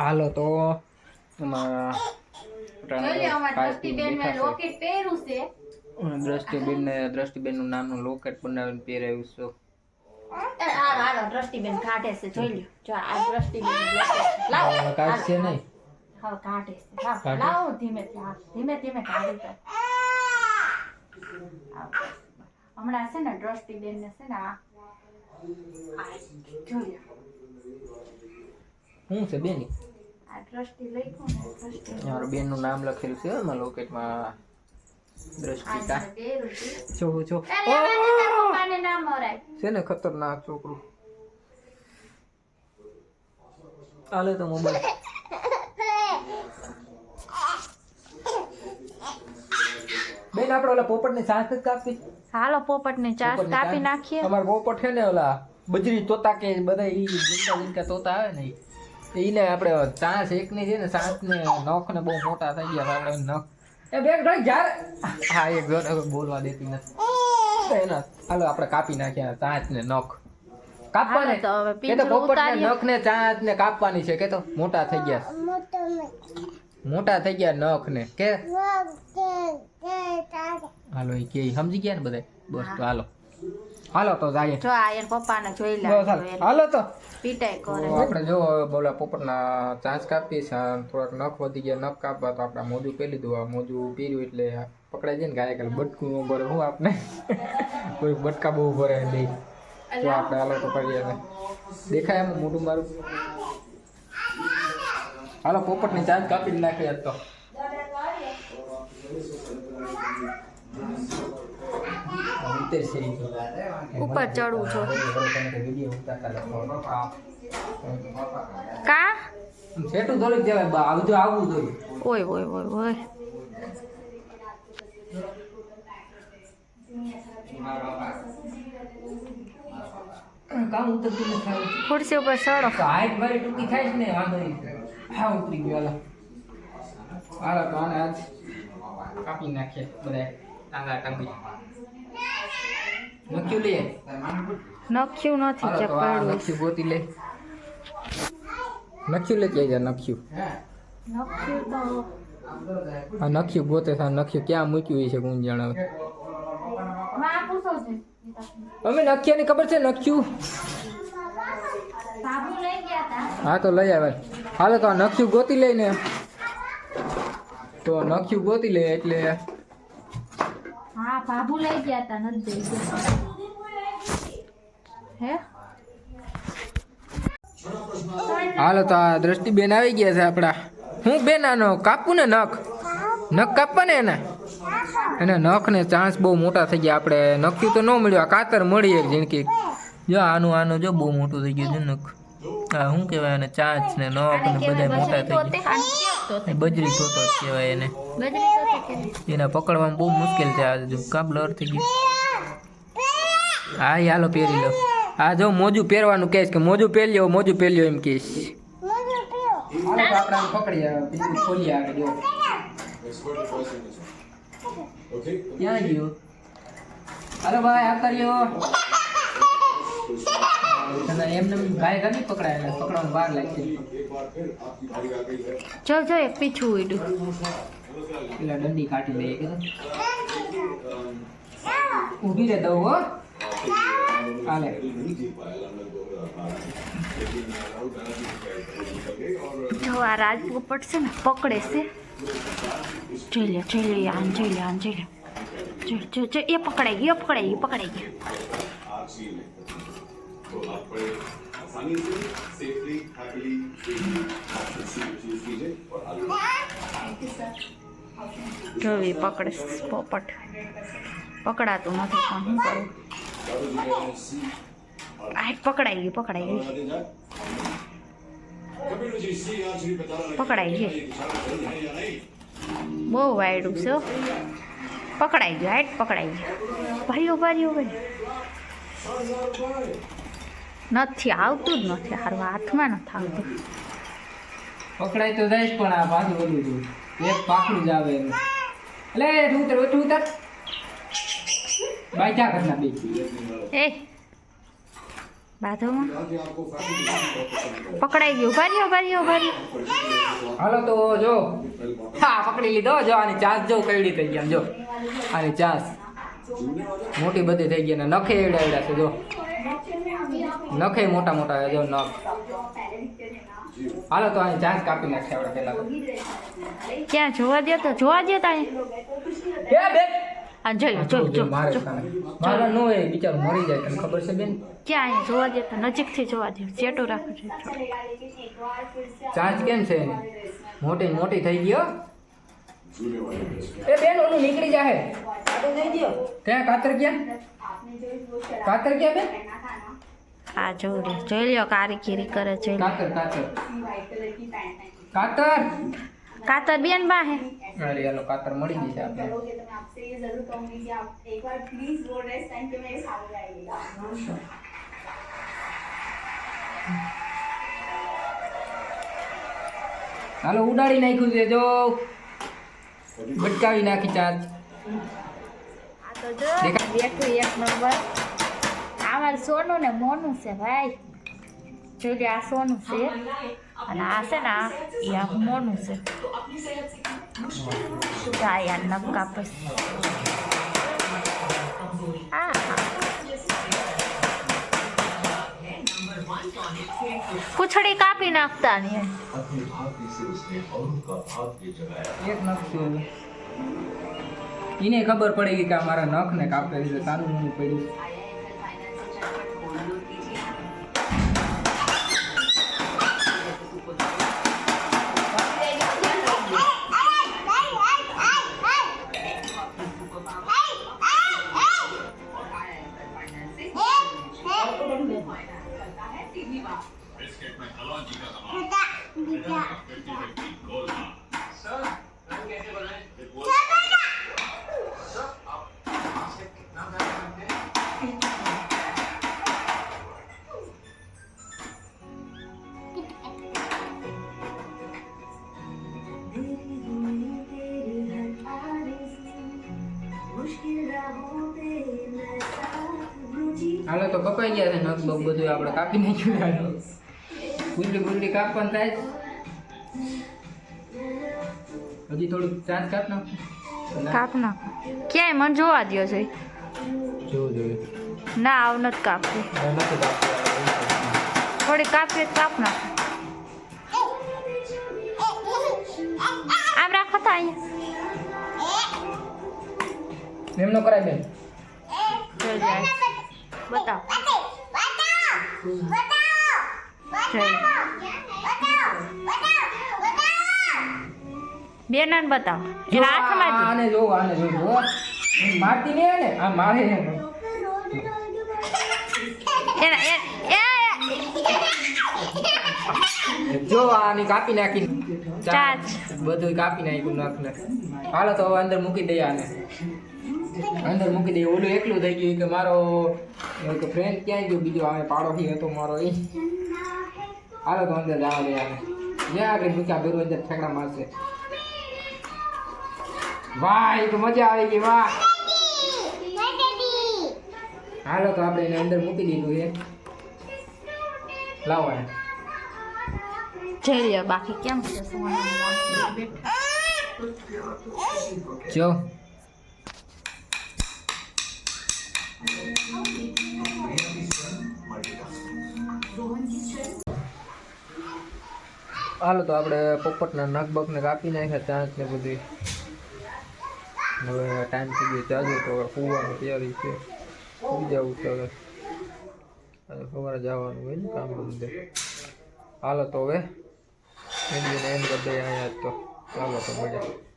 હાલો તો અમારા દ્રષ્ટિબેન મેં લોકેટ છે. ને દ્રષ્ટિબેનનું નામનું લોકેટ બનાવીને પહેરાવ્યું છે. દ્રષ્ટિબેન કાઢે છે જોઈ લ્યો. જો આ દ્રષ્ટિબેન લોકેટ લાવો. કાઢશે નહીં. હવે કાઢે છે. લાવો ધીમે ધીમે ધીમે કાઢી હમણાં છે ને દ્રષ્ટિબેન ને છે ને આ આ જોઈ લો શું છે બેની મારું બેનનું નામ લખેલું છે એમાં લોકેટમાં દ્રષ્ટિકા જો જો. ના છે ને ખતરનાક છોકરું. આલે તો મોબાઈલ બેન આપણે ઓલા પોપટની ને ચાસ કાપી હાલો પોપટને ચાસ કાપી નાખીએ. અમાર પોપટ છે ને ઓલા બજરી તોતા કે બધા ઈ જીનકા જીનકા તોતા આવે ને ઈને આપણે ચાસ એકની છે ને સાત ને નખ ને બહુ મોટા થઈ ગયા આપણે નખ એ બે ભાઈ યાર હા એક જો બોલવા દેતી નથી. એના હાલો આપણે કાપી નાખ્યા ચાંચ ને નખ. કાપવાને કે તો પિંજરું પોપટ ને નખ ને ચાંચ ને કાપવાની છે કે તો મોટા થઈ ગયા. મોટા થઈ ગયા નખ ને કે હાલો એ કે સમજી ગયા ને બધા બસ તો હાલો. હાલો તો જાય જો આ એન પપ્પાને જોઈ લે હાલો. તો. પીટાય કરે. આપણે જો બોલા પોપટના ચાંચ કાપીએ છે થોડાક નખ વધી ગયા નખ કાપવા તો આપણે મોજું પેલી આ મોજું પીર્યું એટલે પકડાઈ જાય ને ગાય કાલે બટકું ભરે હું આપણે કોઈ બટકા બહુ ભરે દે જો આપણે હાલો તો કરીએ દેખાય એમ મોઢું મારું? હાલો પોપટની ચાંચ કાપી નાખીએ તો ઉતર છે ઈ તો. ઉપર ચડવું છો. કા? છેટું થોડીક જવાય બા આવજો આવવું જોઈએ. ઓય ઓય ઓય ઓય. ખુરશી ઉપર ચડો. તો હાઈટ મારી ટૂંકી થાય છે ને વાંધો નહીં. હા ઉતરી ગયો હાલો. હાલો તો આજ કાપી નાખીએ બધા ટાંગા ટાંગી નક્યું નખ્યું નથી ગોતી લે. લેતી આવી જા નખ્યું ગોતે છે આ ક્યાં મૂક્યું છે કોણ જાણે હવે માં પૂછો અમે નક્યાની ખબર છે તા હા તો લઈ આવે. હાલો તો નખ્યું ગોતી લઈને તો નખ્યું ગોતી લે એટલે હા બાબુ લઈ ગયા તા, નથી હે? હાલો, તો આ દ્રષ્ટિબેન આવી ગયા છે આપણા. હું બેન, આનો કાપું ને નખ? નખ કાપવા ને એને? એને નખ ને ચાન્સ બહુ મોટા થઈ ગયા. આપણે નખ્યું તો ન મળ્યું, આ કાતર મળી એક જિંદગી. જો આનું આનું જો બહુ મોટું થઈ ગયું છે નખ. શું કહેવાય એને ચાંચ ને નખ ને બધા મોટા થઈ ગયા. બજરી તોતો કહેવાય એને. બજરી તો કે એને પકડવામાં બહુ મુશ્કેલ છે આજે કામ કાં થઈ ગયું? હા એ હાલો પહેરી લો. આ જો મોજું પહેરવાનું કહેશ કે મોજું પહેરી લો મોજું પહેરી લો એમ કહીશ. ક્યાં ગયો? અરે ભાઈ આ તને એમને ગાય ગમી પકડાય એટલે પકડવાનું વાર લાગશે જો જો એક પીછું ઉડ્યું. પેલા દંડી કાઢી લઈએ કે ઊભી રહે દઉં હો. હાલે. જો આ રાજ પોપટ છે ને પકડે છે. જોઈ લે જોઈ લે આમ જોઈ લે આમ જોઈ લે. જો જો જો એ પકડાઈ ગયો પકડાઈ ગયો પકડાઈ ગયો. જોવી પકડે છે પોપટ. પકડાતું નથી પણ શું કરું? આ પકડાઈ ગયું પકડાઈ ગયું. પકડાઈ ગયું. બહુ વાયડું છે, હો. પકડાઈ ગયું હાઈટ પકડાઈ ગયું. ભાઈઓ ભાઈઓ ભાઈ નથી આવતું જ નથી હારું હાથમાં નથી આવતું. પકડાય તો જાય પણ આ પાછું બધું હતું એક પાકડું જ આવે એટલે ઉતર ઓછું ઉતર. બાઈ ક્યાં ઘરના બે એ બાધોમાં પકડાઈ ગયું ભર્યો ભર્યો રહ્યો હાલો તો જો. હા પકડી લીધો જો આની ચાસ જો કઈડી થઈ ગયા જો. આની ચાસ. મોટી બધી થઈ ગઈ ને નખે એવડા એવડા છે જો. નખે મોટા મોટા જો નખ. હાલો તો આની ચાંચ કાપી નાખે આપણે પેલા ક્યાં જોવા દે તો? જોવા દે બે આ જોઈ લો જો મારે નો એ બિચારો મરી જાય તને ખબર છે બેન? ક્યાં અહીં જોવા દો તો? નજીકથી જોવા દો ચેટો રાખો છો ચાંચ કેમ છે મોટી મોટી થઈ ગયો એ બેન ઓલું નીકળી જાહે. ક્યાં? કાતર ક્યાં? કાતર ક્યાં બેન? આ જોઈ લો જોઈ લ્યો કારીગીરી કરે જોઈ લો કાતર કાતર. કાતર! કાતર બેન બા હે અરે એનો કાતર મળી ગઈ છે આપણે હાલો ઉડાડી નાખ્યું છે જો. ભટકાવી નાખી ચાર્જ. આ તો જો બેઠું એક નંબર. આમાં સોનું ને મોનું છે ભાઈ જોઈ લે આ સોનું છે અને આ છે ને આ એ આ મોનું છે જા યાર નખ કાપે છે. આ પૂંછડી કાપી નાખતા ને એક નખ છે એને ખબર પડી ગઈ કે આ મારા નખ હાલો તો કપાઈ ગયા છે નખ બખ બધું આપણે કાપી નાખ્યું ગુંડી ગુંડી કાપવાનું થાય હજી થોડુંક ચાંચ કાપ નાખ. કાપ નાખો ક્યાંય મને જોવા દ્યો છે જોઈએ. ના આવ નથી કાપવી. થોડી કાપીએ કાપ નાખો. આમ રાખો તો અહીંયા. એમનો કરાય બેન. જોઈ જાય. બતાવો. જોઈ બેનાને બતાવો. જો હાથમાં જ આને જો આને જો મારતી ને ને? આ મારે ને એના એ- એ જો આની કાપી નાખી. ચાચ બધું કાપી નાખ્યું નાખ હાલો તો હવે અંદર મૂકી દઈએ આને. અંદર મૂકી દઈએ. ઓલું એકલું થઈ ગયું કે મારો કે ફ્રેન્ડ ક્યાંય ગયો? બીજો આવે પાડોશી હતો મારો એ હાલો તો અંદર જવા દે આને. જ્યાં આગળ મૂક્યા ભેરું અંદર ઠેકડા મારશે. વાહ એ તો મજા આવી ગઈ વાહ. હાલો તો આપણે એને અંદર મૂકી દીધું છે. લાવો એને. જોઈ બાકી કેમ છે? જો. હાલો તો આપણે પોપટના નખ બકને કાપી નાખ્યા ને બધી હવે ટાઈમ થઈ ગયો તો હવે સુવાની તૈયારી છે. સુઈ જવું છે હવે. સવારે જવાનું હોય ને કામ બધું હાલો તો હવે. વિડીયોને એમ કરી દઈએ અહીંયા તો. ચાલો તો મળીએ.